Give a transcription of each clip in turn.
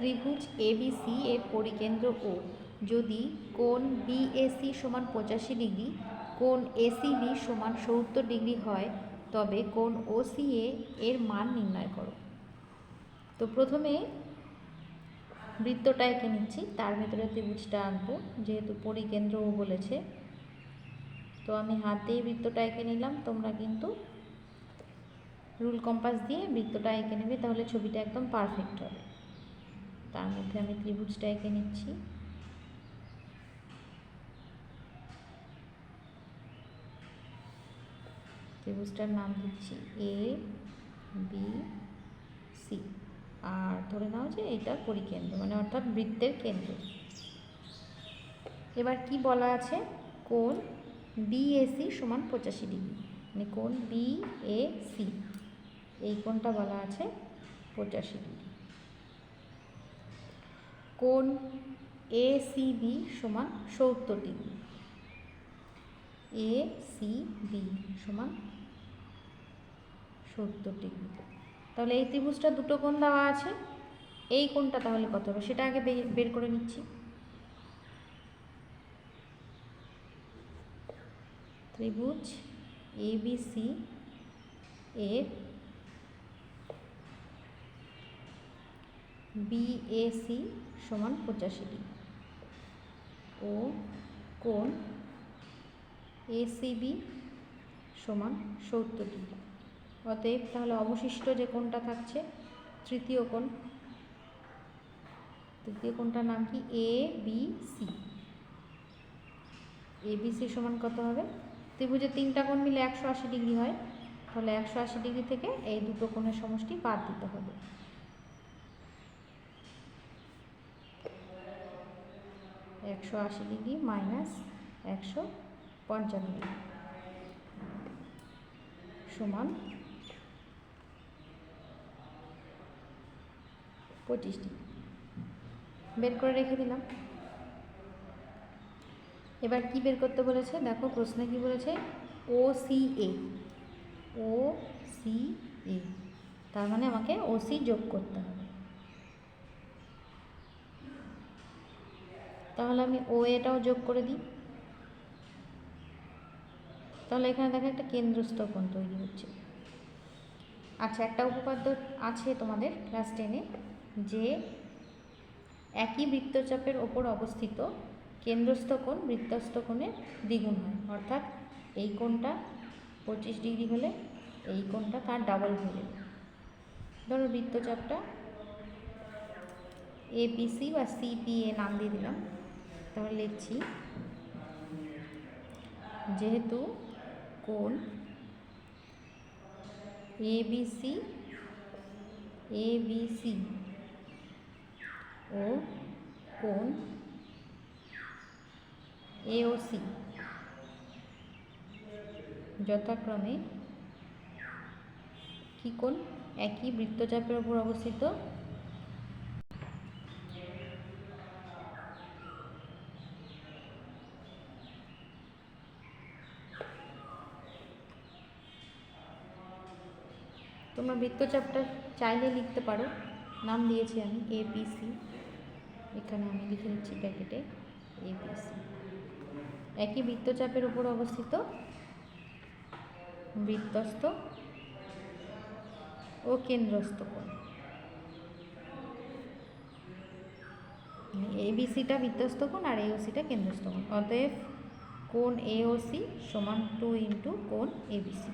ত্রিভুজ এবিসি এর পরিকেন্দ্র ও। যদি কোণ বিএসি সমান পঁচাশি ডিগ্রি, কোণ এসিবি সমান সত্তর ডিগ্রি হয়, তবে কোণ ওসিএ এর মান নির্ণয় করো। তো প্রথমে বৃত্তটা এঁকে নিচ্ছি, তার ভেতরে ত্রিভুজটা আঁকবো, যেহেতু পরিকেন্দ্র ও বলেছে। তো আমি হাত বৃত্তটা এঁকে নিলাম, তোমরা কিন্তু রুল কম্পাস দিয়ে বৃত্তটা এঁকে নেবে, তাহলে ছবিটা একদম পারফেক্ট হবে। তার মধ্যে আমি ত্রিভুজটা এঁকে নিচ্ছি। ত্রিভুজটার নাম দিচ্ছি এ বি সি আর ধরে নাও যে এটা পরিকেন্দ্র মানে অর্থাৎ বৃত্তের কেন্দ্র। এবার কি বলা আছে? কোণ বিএসি সমান পঁচাশি ডিগ্রি। মানে কোণ বিএসি এই কোনটা বলা আছে পঁচাশি ডিগ্রি। কোণ বি সমান সত্তর ডিগ্রি। এ সি বি সমান সত্তর ডিগ্রি। তাহলে এই ত্রিভুজটা দুটো কোণ দেওয়া আছে। এই কোণটা তাহলে কত হবে? সেটা আগে বে- বের করে নিচ্ছি। ত্রিভুজ এবিসি এর বিএসি সমান পঁচাশি ডিগ্রি ও কোণ এসিবি সমান সত্তর ডিগ্রি অতএব তাহলে অবশিষ্ট যে কোণটা থাকছে, তৃতীয় কোণ। তৃতীয় কোণটার নাম কি? A B C. A B C সমান কত হবে? ত্রিভুজের তিনটা কোণ মিলে একশো আশি ডিগ্রি হয়। তাহলে একশো আশি ডিগ্রি থেকে এই দুটো কোণের সমষ্টি বাদ দিতে হবে। একশো আশি ডিগ্রি মাইনাস একশো পঞ্চান্ন ডিগ্রি সমান পঁচিশ ডিগ্রি। বের করে রেখে দিলাম। এবার কি বের করতে বলেছে? দেখো প্রশ্নে কি বলেছে? ও সি এ ও সি এ তার মানে আমাকে ও সি যোগ করতে হবে। তাহলে আমি ও এটাও যোগ করে দিই। তাহলে এখানে দেখো একটা কেন্দ্রস্থ কোণ তৈরি হচ্ছে। আচ্ছা একটা উপপাদ্য আছে তোমাদের ক্লাস টেনে যে একই বৃত্তচাপের ওপর অবস্থিত কেন্দ্রস্থ কোণ বৃত্তস্থ কোণের দ্বিগুণ হয়। অর্থাৎ এই কোণটা পঁচিশ ডিগ্রি হলে, এই কোণটা তার ডাবল হয়ে যাবে ধরো বৃত্তচাপটা এপিসি বা সিপিএ নাম দিয়ে দিলাম। তাহলে লিখছি। যেহেতু কোণ এবিসি এবিসি ও কোণ এওসি যথাক্রমে কি কোণ একই বৃত্তচাপের উপর অবস্থিত তোমরা বৃত্তচাপটা চাইলে লিখতে পারো। নাম দিয়েছি আমি এপিসি এখানে আমি লিখে নিচ্ছি প্যাকেটে এপিসি একই বৃত্তচাপের উপর অবস্থিত। বৃত্তস্থ ও কেন্দ্রস্থ কোণ। এবিসিটা বৃত্তস্থ কোণ আর এওসিটা কেন্দ্রস্থ কোণ। অতএব কোণ এওসি সমান টু ইন্টু কোণ এবিসি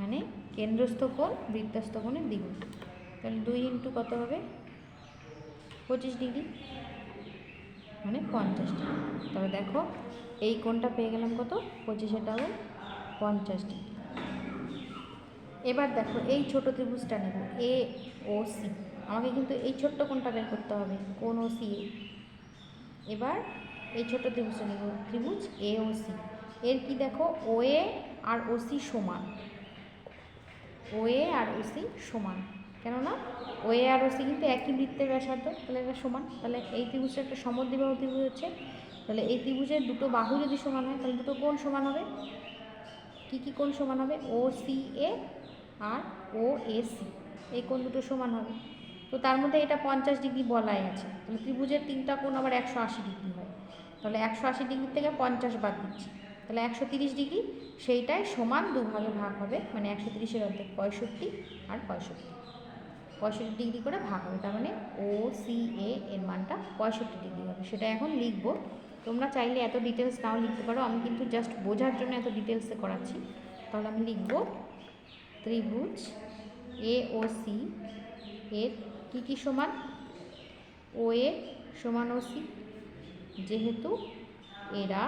মানে কেন্দ্রস্থ কোণ, বৃত্তস্থ কোণের দ্বিগুণ। তাহলে দুই ইন্টু কত হবে? পঁচিশ ডিগ্রি। মানে পঞ্চাশ ডিগ্রি। তবে দেখো, এই কোণটা পেয়ে গেলাম কত? পঁচিশে ডাবল পঞ্চাশ ডিগ্রি। এবার দেখো, এই ছোট ত্রিভুজটা নেব এ ও সি আমাকে কিন্তু এই ছোট্ট কোণটা বের করতে হবে কোন ও সি এবার এই ছোট ত্রিভুজটা নেব, ত্রিভুজ এ ও সি এর কি দেখো ও এ আর ও সি সমান। ও এ আর ও সি সমান। কেননা ও এ আর ও সি কিন্তু একই বৃত্তের ব্যাসার্ধ, তাহলে এটা সমান। তাহলে এই ত্রিভুজটা একটা সমদ্বিবাহু ত্রিভুজ হচ্ছে। তাহলে এই ত্রিভুজের দুটো বাহু যদি সমান হয়, তাহলে দুটো কোণ সমান হবে। কি কি কোণ সমান হবে? ও সি এ আর ও এ সি। এই কোণ দুটো সমান হবে। তো তার মধ্যে এটা পঞ্চাশ ডিগ্রি বলাই আছে। তাহলে ত্রিভুজের তিনটা কোণ আবার একশো আশি ডিগ্রি হয়। তাহলে একশো আশি ডিগ্রি থেকে পঞ্চাশ বাদ দিচ্ছি। তাহলে একশো তিরিশ ডিগ্রি, সেইটাই সমান দুভাগে ভাগ হবে মানে একশো তিরিশের অর্ধেক পঁয়ষট্টি আর পঁয়ষট্টি। পঁয়ষট্টি ডিগ্রি করে ভাগ হবে, তার মানে ও সি এ এর মানটা পঁয়ষট্টি ডিগ্রি হবে, সেটা এখন লিখব। তোমরা চাইলে এত ডিটেলস নাও লিখতে পারো, আমি কিন্তু জাস্ট বোঝার জন্য এত ডিটেলসে করাচ্ছি। তাহলে আমি লিখব ত্রিভুজ এ ও সি এর কী কী সমান? ও এ সমান ও সি, যেহেতু এরা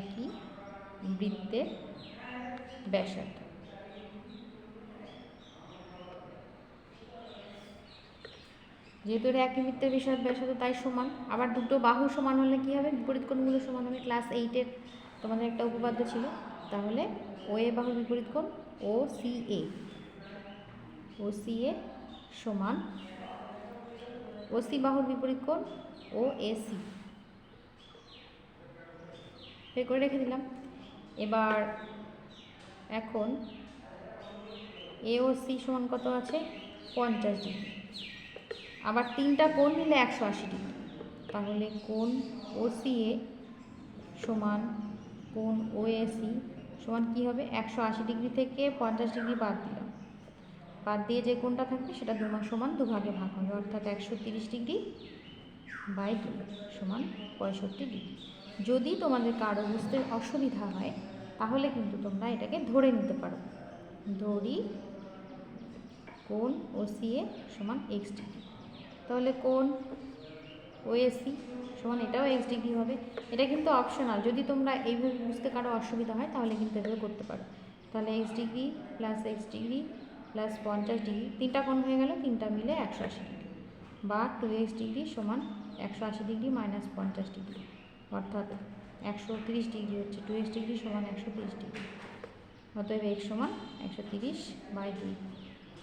একই বৃত্তের ব্যাসার্ধ। যেহেতু এরা একই বৃত্তের ব্যাসার্ধ ব্যাসার্ধ তাই সমান। আবার দুটো বাহু সমান হলে কী হবে? বিপরীত কোণগুলো সমান হবে। ক্লাস এইটের তোমাদের একটা উপপাদ্য ছিল। তাহলে ও এ বাহুর বিপরীত কোণ ও সি এ ও সি এ সমান ও সি বাহুর বিপরীত কোণ ও এ সি বের করে রেখে দিলাম। এবার এখন এ ও সি সমান কত আছে? পঞ্চাশ ডিগ্রি। আবার তিনটা কোণ মিলে একশো আশি ডিগ্রি। তাহলে কোণ ও সি এ সমান কোণ ও এ সি সমান কী হবে? একশো আশি ডিগ্রি থেকে পঞ্চাশ ডিগ্রি বাদ দিলাম। বাদ দিয়ে যে কোণটা থাকবে সেটা দুমা সমান দুভাগে ভাগ হবে। অর্থাৎ একশো তিরিশ ডিগ্রি বাই দুই সমান পঁয়ষট্টি ডিগ্রি। যদি তোমাদের কারও বুঝতে অসুবিধা হয়, তাহলে কিন্তু তোমরা এটাকে ধরে নিতে পারো। ধরি কোন ও সি এ সমান এক্স ডিগ্রি। তাহলে কোন ও এসি সমান এটাও এক্স ডিগ্রি হবে। এটা কিন্তু অপশনাল। যদি তোমরা এইভাবে বুঝতে কারও অসুবিধা হয়, তাহলে কিন্তু এভাবে করতে পারো। তাহলে X degree plus X degree plus পঞ্চাশ ডিগ্রি, তিনটা কোণ হয়ে গেল, তিনটা মিলে একশো আশি ডিগ্রি। বা টু এক্স ডিগ্রি সমান একশো আশি ডিগ্রি মাইনাস পঞ্চাশ ডিগ্রি। অর্থাৎ একশো তিরিশ ডিগ্রি হচ্ছে টু এক্স ডিগ্রি সমান একশো তিরিশ ডিগ্রি। অতএব এক্স সমান একশো তিরিশ বাই দুই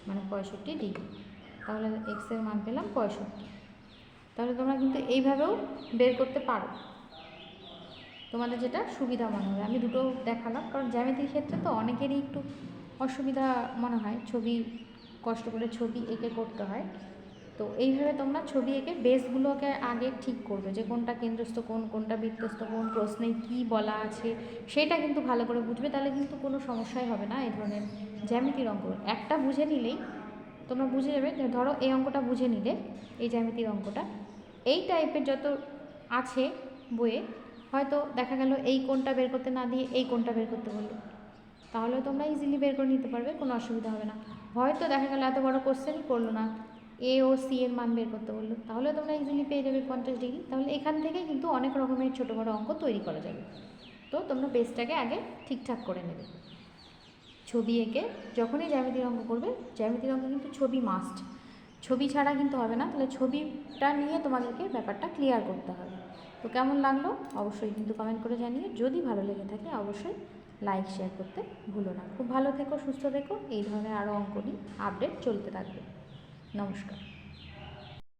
মানে পঁয়ষট্টি ডিগ্রি। তাহলে এক্সের মান পেলাম পঁয়ষট্টি। তাহলে তোমরা কিন্তু এইভাবেও বের করতে পারো। তোমাদের যেটা সুবিধা মনে হবে। আমি দুটো দেখালাম, কারণ জ্যামিতির ক্ষেত্রে তো অনেকেরই একটু অসুবিধা মনে হয়। ছবি, কষ্ট করে ছবি এঁকে করতে হয়। তো এইভাবে তোমরা ছবি এঁকে বেসগুলোকে আগে ঠিক করবে যে কোনটা কেন্দ্রস্থ কোন, কোনটা বৃত্তস্থ কোন, প্রশ্নে কী বলা আছে, সেটা কিন্তু ভালো করে বুঝবে, তাহলে কিন্তু কোনো সমস্যাই হবে না এই ধরনের জ্যামিতির অঙ্ক একটা বুঝে নিলেই তোমরা বুঝে যাবে ধরো এই অঙ্কটা বুঝে নিলে, এই জ্যামিতির অঙ্কটা এই টাইপের যত আছে বইয়ে, হয়তো দেখা গেল এই কোনটা বের করতে না দিয়ে এই কোনটা বের করতে বলল। তাহলেও তোমরা ইজিলি বের করে নিতে পারবে, কোনো অসুবিধা হবে না। হয়তো দেখা গেল এত বড় কোশ্চেন করল না। এ ও সি এর মান বের করতে বলল। তাহলে তোমরা ইজিলি পেয়ে যাবে পঞ্চাশ ডিগ্রি তাহলে এখান থেকে কিন্তু অনেক রকমের ছোটো বড়ো অঙ্ক তৈরি করা যাবে। তো তোমরা বেসটাকে আগে ঠিকঠাক করে নেবে। ছবি এঁকে যখনই জ্যামিতির অঙ্ক করবে, জ্যামিতির অঙ্ক কিন্তু ছবি মাস্ট ছবি ছাড়া কিন্তু হবে না। তাহলে ছবিটা নিয়ে তোমাদেরকে ব্যাপারটা ক্লিয়ার করতে হবে। তো কেমন লাগল? অবশ্যই কিন্তু কমেন্ট করে জানিয়ে যদি ভালো লেগে থাকে, অবশ্যই লাইক শেয়ার করতে ভুলো না। খুব ভালো থেকো, সুস্থ থেকো। এই ধরনের আরও অঙ্ক নিয়ে আপডেট চলতে থাকবে। নমস্কার।